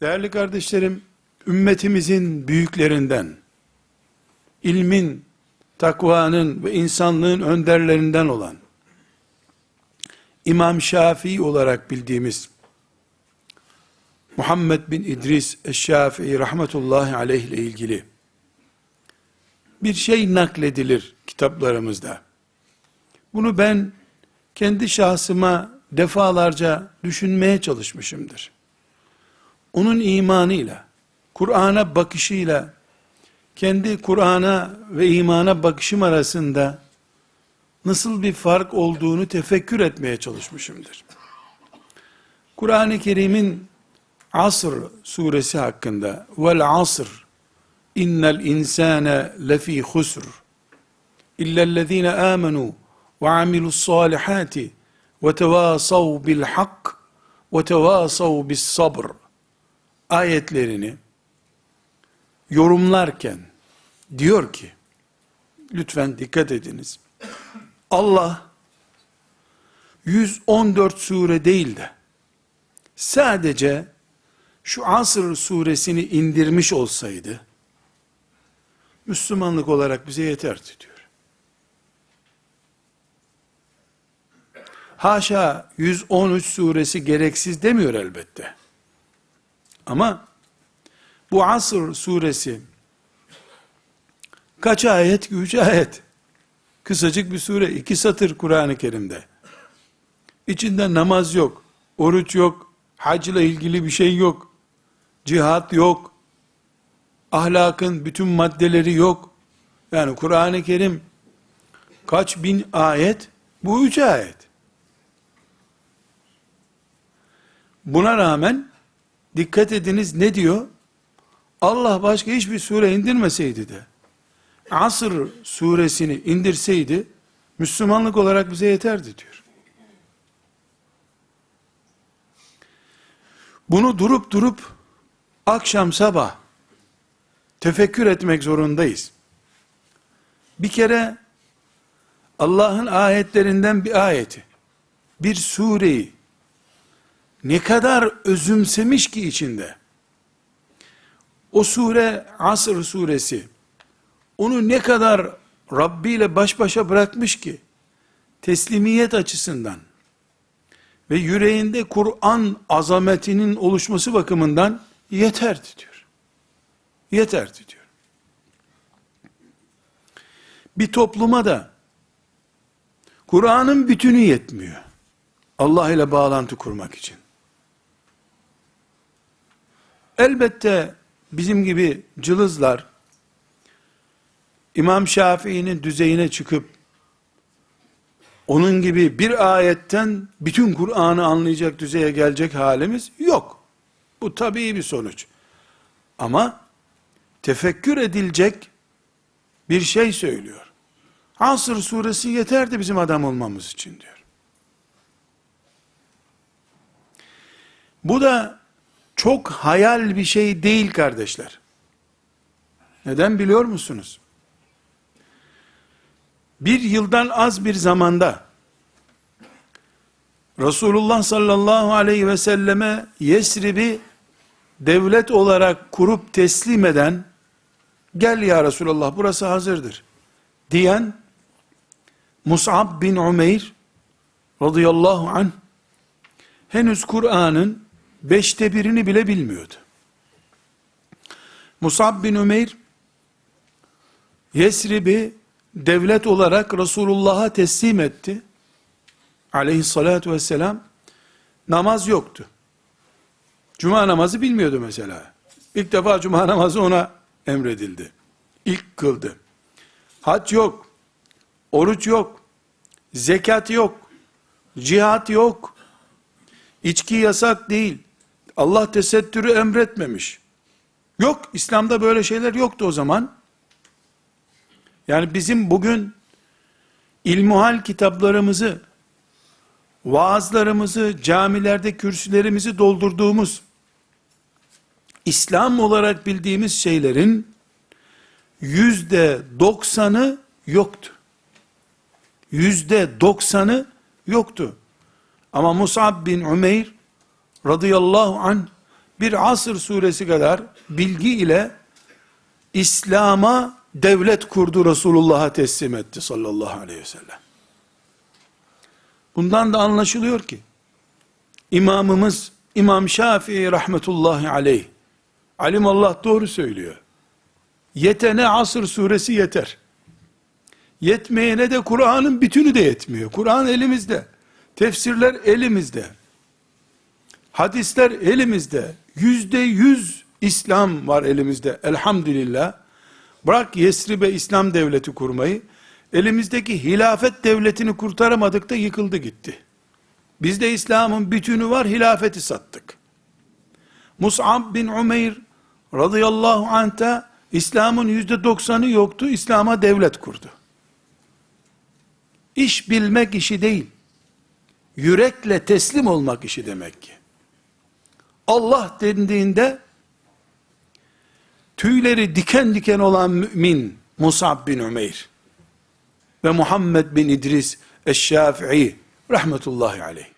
Değerli kardeşlerim, ümmetimizin büyüklerinden, ilmin, takvanın ve insanlığın önderlerinden olan, İmam Şafii olarak bildiğimiz, Muhammed bin İdris Eşşafii rahmetullahi aleyh ile ilgili, bir şey nakledilir kitaplarımızda. Bunu ben kendi şahsıma defalarca düşünmeye çalışmışımdır. Onun imanıyla, Kur'an'a bakışıyla, kendi Kur'an'a ve imana bakışım arasında nasıl bir fark olduğunu tefekkür etmeye çalışmışımdır. Kur'an-ı Kerim'in Asr suresi hakkında vel asr innel insane lefi husr illellezine amenu ve amilus salihati ve tevasav bil hak ve tevasav bis sabr ayetlerini yorumlarken diyor ki lütfen dikkat ediniz. Allah 114 sure değil de sadece şu Asr suresini indirmiş olsaydı Müslümanlık olarak bize yeterdi diyor. Haşa 113 suresi gereksiz demiyor elbette. Ama bu Asr suresi kaç ayet? Üç ayet. Kısacık bir sure, iki satır Kur'an-ı Kerim'de. İçinde namaz yok, oruç yok, hacla ilgili bir şey yok, cihat yok, ahlakın bütün maddeleri yok. Yani Kur'an-ı Kerim kaç bin ayet? Bu üç ayet. Buna rağmen dikkat ediniz ne diyor? Allah başka hiçbir sure indirmeseydi de Asr suresini indirseydi Müslümanlık olarak bize yeterdi diyor. Bunu durup durup akşam sabah tefekkür etmek zorundayız. Bir kere Allah'ın ayetlerinden bir ayeti, bir sureyi ne kadar özümsemiş ki içinde. O sure Asr suresi onu ne kadar Rabbi ile baş başa bırakmış ki teslimiyet açısından ve yüreğinde Kur'an azametinin oluşması bakımından yeterdi diyor. Yeterdi diyor. Bir topluma da Kur'an'ın bütünü yetmiyor. Allah ile bağlantı kurmak için. Elbette bizim gibi cılızlar İmam Şafii'nin düzeyine çıkıp onun gibi bir ayetten bütün Kur'an'ı anlayacak düzeye gelecek halimiz yok. Bu tabii bir sonuç. Ama tefekkür edilecek bir şey söylüyor. Asr suresi yeterdi bizim adam olmamız için diyor. Bu da çok hayal bir şey değil kardeşler. Neden biliyor musunuz? Bir yıldan az bir zamanda Resulullah sallallahu aleyhi ve selleme Yesrib'i devlet olarak kurup teslim eden gel ya Resulullah burası hazırdır diyen Mus'ab bin Umeyr radıyallahu anh henüz Kur'an'ın beşte birini bile bilmiyordu. Musab bin Ümeyr, Yesrib'i devlet olarak Resulullah'a teslim etti. Aleyhissalatu vesselam, namaz yoktu. Cuma namazı bilmiyordu mesela. İlk defa cuma namazı ona emredildi. İlk kıldı. Hac yok, oruç yok, zekat yok, cihat yok, içki yasak değil, Allah tesettürü emretmemiş. Yok, İslam'da böyle şeyler yoktu o zaman. Yani bizim bugün ilmuhal kitaplarımızı, vaazlarımızı, camilerde kürsülerimizi doldurduğumuz, İslam olarak bildiğimiz şeylerin yüzde doksanı yoktu. Yüzde doksanı yoktu. Ama Musab bin Umeyr radıyallahu an bir asır suresi kadar bilgi ile İslam'a devlet kurdu Resulullah'a teslim etti sallallahu aleyhi ve sellem. Bundan da anlaşılıyor ki imamımız İmam Şafii rahmetullahi aleyh alim Allah doğru söylüyor. Yetene asır suresi yeter. Yetmeyene de Kur'an'ın bütünü de yetmiyor. Kur'an elimizde. Tefsirler elimizde. Hadisler elimizde. Yüzde yüz İslam var elimizde. Elhamdülillah. Bırak Yesrib'e İslam devleti kurmayı. Elimizdeki hilafet devletini kurtaramadık da yıkıldı gitti. Bizde İslam'ın bütünü var, hilafeti sattık. Mus'ab bin Umeyr radıyallahu anh'ta İslam'ın yüzde doksanı yoktu, İslam'a devlet kurdu. İş bilmek işi değil, yürekle teslim olmak işi demek ki. Allah dendiğinde, tüyleri diken diken olan mümin, Musab bin Umeyr ve Muhammed bin İdris Eşşafi'i rahmetullahi aleyh.